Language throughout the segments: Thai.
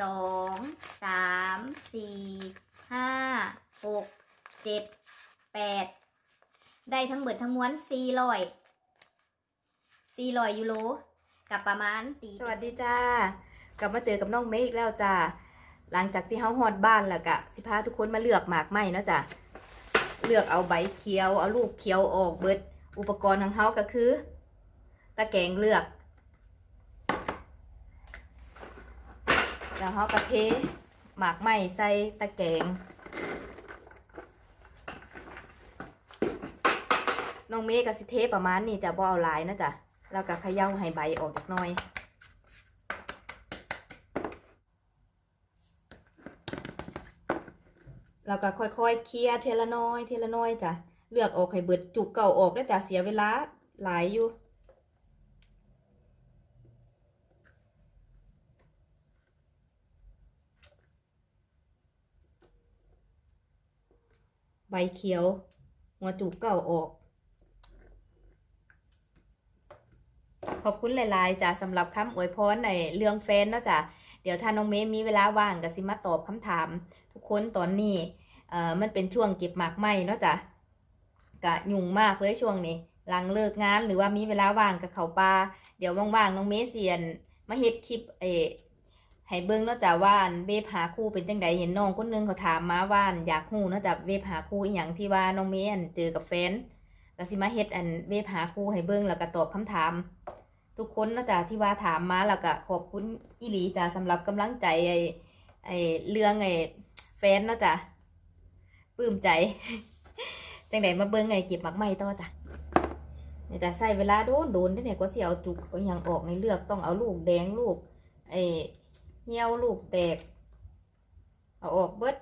สองสามสี่ห้าหกเจ็ดแปดได้ทั้งเบิดทั้งมวลสี่ร้อยสี่ร้อยยูโรกับประมาณตีสวัสดีจ้ากลับมาเจอกับน้องเมย์อีกแล้วจ้าหลังจากที่เฮาฮอดบ้านแล้วก็สิพาทุกคนมาเลือกหมากไม้เนาะจ้ะเลือกเอาใบเขียวเอาลูกเขียวออกเบิดอุปกรณ์ของเฮาก็คือ ตะแกรงเลือก แล้วเฮาก็เทหมากไม้ใส่ตะแกรงน้องเมย์ก็สิเทประมาณนี้จะบ่เอาลายนะจ๊ะแล้วก็เขย่าให้ใบออกจากน้อยแล้วก็ค่อยๆเคลียร์เทละน้อยเทละน้อยจ้ะเลือกออกให้เบิดจุกเก่าออกแล้วจ้ะเสียเวลาหลายอยู่ ใบเขียว หัวจุกเก่าออก ขอบคุณหลาย ๆจ้ะสำหรับคำอวยพรในเรื่องแฟนเนาะจ้ะเดี๋ยวถ้าน้องเมย์มีเวลาว่างก็สิมาตอบคำถาม ทุกคนตอนนี้เอ่อมันเป็นช่วงเก็บหมากไหมเนาะจ้ะกะยุ่งมากเลยช่วงนี้ หลังเลิกงานหรือว่ามีเวลาว่างกับเขาป่าเดี๋ยวว่างๆน้องเมเซียนมาเฮ็ดคลิปเออ ให้เบิ่งเนาะจ้ะว่านเวฟหาคู่เป็นจังใดเห็นน้องคนนึงเขาถามมาว่านอยากฮู้เนาะจ้ะเวฟหาคู่อีหยังที่ว่าน้องเมย์อันเจอกับแฟนก็สิมาเฮ็ดอันเวฟหาคู่ให้เบิ่งแล้วก็ตอบคำถาม ทุกคนเนาะจ้ะที่ว่าถามมาแล้วก็ขอบคุณอีหลีจ้ะสำหรับกำลังใจไอ้ไอ้เรื่องไอ้แฟนเนาะจ้ะปลื้มใจจังไดมาเบิ่งไงเก็บหมักไหม้ต่อจ้ะเนี่ยจะใส่เวลาโดนโดนได้เนี่ยก็สิเอาจุกเอาหยังออกในเลือกต้องเอาลูกแดงลูกไอ้ เหี่ยวลูกแตก เอาออกเบิด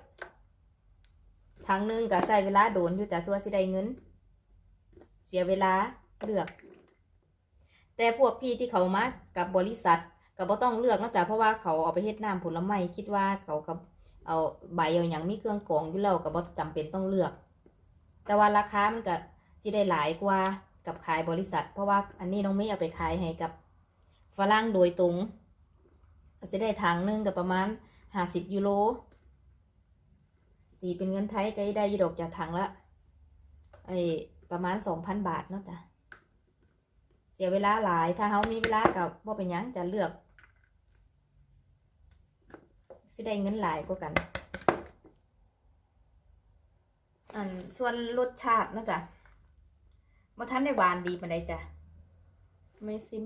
ทางนึงก็ใส่เวลาโดนอยู่จ้ะสัวาสิได้เงิน เสียเวลาเลือก แต่พวกพี่ที่เขามากับบริษัทก็บ่ต้องเลือกเนอกจากเพราะว่าเขาเอาไปเฮ็ดน้ำผลไม้คิดว่าเขากับเอาใบเอาอย่างมีเครื่องกรองอยู่แล้วก็บ่จำเป็นต้องเลือก แต่ว่าราคามันก็สิได้หลายกว่ากับขายบริษัท เพราะว่าอันนี้น้องไม่เอาไปขายให้กับฝรั่งโดยตรง ก็สิได้ถังหนึงกับประมาณห้าสิบยูโรตีเป็นเงินไทยก็ได้ยูดอกจากถังละไอประมาณสองพันบาทเนาะจ้ะเสียเวลาหลายถ้าเขามีเวลากับว่าเป็นยังจะเลือกสิได้เงินหลายกว่ากัน อันส่วนรสชาติเนาะจ้ะมาทันได้หวานดีปานใดจ้ะไม่ซิม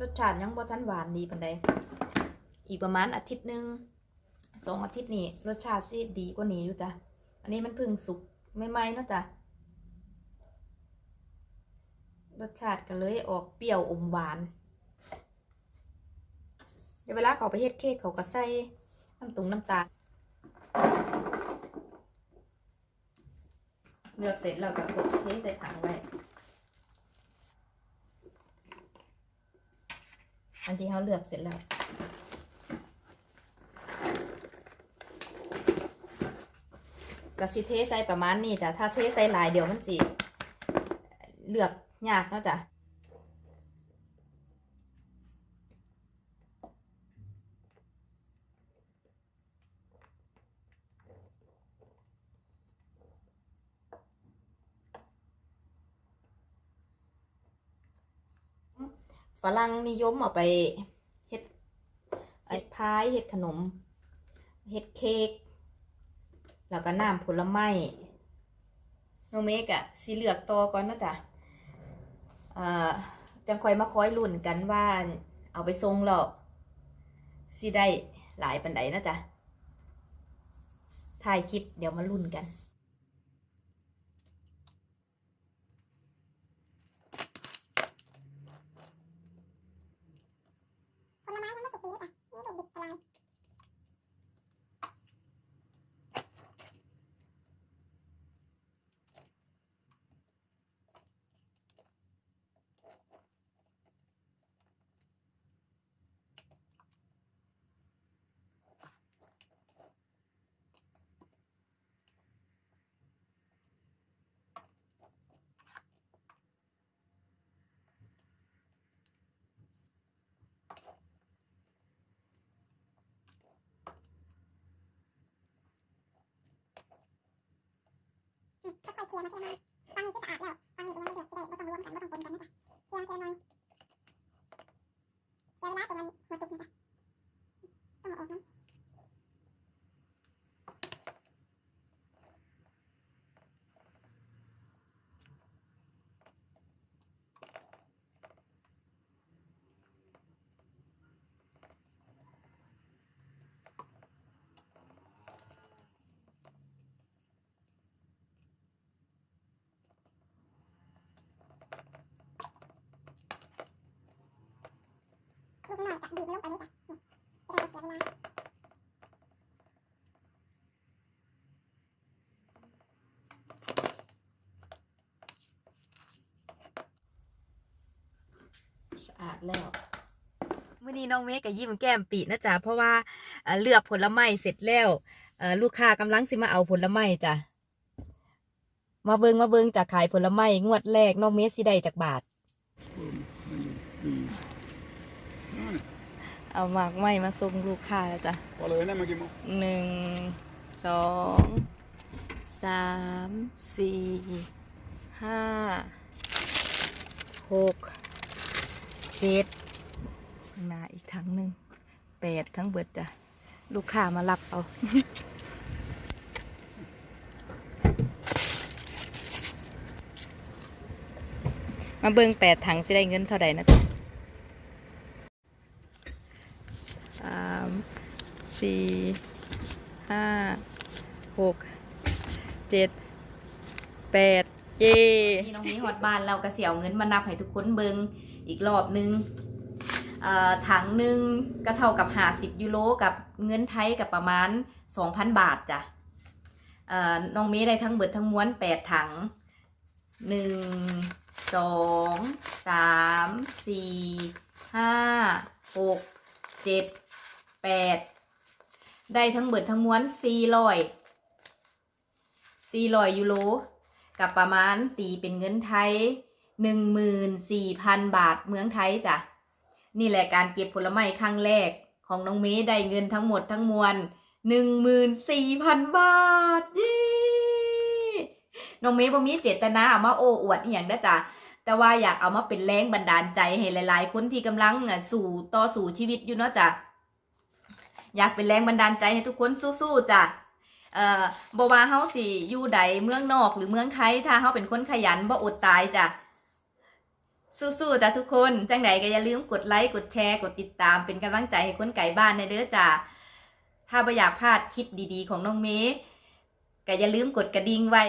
รสชาติยังบ่ทันหวานดีปานใดอีกประมาณอาทิตย์หนึ่งสองอาทิตย์นี่รสชาติสิดีกว่านี้อยู่จ้ะอันนี้มันพิ่งสุกไม่ไหมๆเนาะจ้ะรสชาติก็เลยออกเปรี้ยวอมหวาน เดี๋ยวเวลาเขาไปเฮ็ดเค้กเขาก็ใส่น้ำตรงน้ำตาลเลือกเสร็จแล้วก็กดเทใส่ถังไว้ อันที่เขาเลือกเสร็จแล้วก็สิเทใส่ประมาณนี้จ้ะถ้าเทใส่หลายเดี๋ยวมันสิเลือกยากเนาะจ้ะ ฝรั่งนิยมเอาไปเฮ็ดไอ้พายเฮ็ดขนมเฮ็ดเค้กแล้วก็น้ำผลไม้น้องเมกอะสิเหลือกตอก่อนนะจ้ะอ่อจังคอยมาคอยรุ่นกันว่าเอาไปทรงแล้วสิได้หลายปันใดนะจ๊ะถ่ายคลิปเดี๋ยวมารุ่นกัน ผลไม้ยังไม่สุกดีเลยจ้ะนี่ถูกดิบทลาย ลียร์มาทีละน้อยตอนนี้ก็สะอาดแล้วตอนนี้ก็ยังไม่เดือดจะได้ไม่ต้องรวมกันไม่ต้องปนกันนะจ๊ะเคลียร์มาทีละน้อยเสียเวลาตรงนั้นหัวจุกนะจ๊ะต้องเอาออกนะ ลูกน้อยๆกับบีบมันลงไปเลยจ้ะนี่จะได้ไม่เสียเวลาสะอาดแล้วมื่อนี้น้องเมย์ก็ยิ้มแก้มปีนะจ๊ะเพราะว่าเอ่อเลือกผลไม้เสร็จแล้วลูกค้ากำลังสิมาเอาผลไม้จ้ะมาเบิงมาเบิงจากขายผลไม้งวดแรกน้องเมย์สิได้จากบาท เอาหมากไม้มาส่งลูกค้าแล้วจ้ะ Vad är det med Gimmo? หนึ่งสองสามสี่ห้าหกเจ็ดข้างหน้าอีกทั้งหนึ่งแปดทั้งเบิดจ้ะ ลูกค้ามารับเอา มาเบิ่งแปดถังสิได้เงินเท่าใดนะจ๊ะสาม สี่ห้าหกเจ็ดแปดเย่นี่น้องมีฮอดบ้านเราก็เสียวเงินมานับให้ทุกคนเบิงอีกรอบนึงเอ่อถังหนึ่งก็เท่ากับห้าสิบยูโรกับเงินไทยกับประมาณสองพันบาทจ้ะน้องเมย์ได้ทั้งเบิดทั้งม้วนแปดถังหนึ่งสองสามสี่ห้าหกเจ็ดแปด ได้ทั้งเบิดทั้งม้วนสี่ร้อยสี่ร้อยยูโรกับประมาณตีเป็นเงินไทยหนึ่งหมื่นสี่พันบาทเมืองไทยจ้ะ นี่แหละการเก็บผลไม้ครั้งแรกของน้องเมย์ได้เงินทั้งหมดทั้งมวลหนึ่งหมื่นสี่พันบาทเย้น้องเมย์บ่มีเจตนาเอามาโอ้อวดอหย่างนะจ๊ะแต่ว่าอยากเอามาเป็นแรงบันดาลใจให้หลาย ๆ คนที่กำลังสู่ต่อสู่ชีวิตอยู่เนาะจ้ะ อยากเป็นแรงบันดาลใจให้ทุกคนสู้ๆจ้ะเอ่อบว่าเฮาสิอยู่ใดเมืองนอกหรือเมืองไทย ถ้าเฮาเป็นคนขยันบ่อดตายจ้ะสู้ๆจ้ะทุกคนจังใดก็อย่าลืมกดไลค์กดแชร์กดติดตามเป็นกำลังใจให้คนไก่บ้านในเด้อจ้ะถ้าบ่อยากพลาดคลิปดีๆ ของน้องเมย์ก็อย่าลืมกดกระดิ่งไว้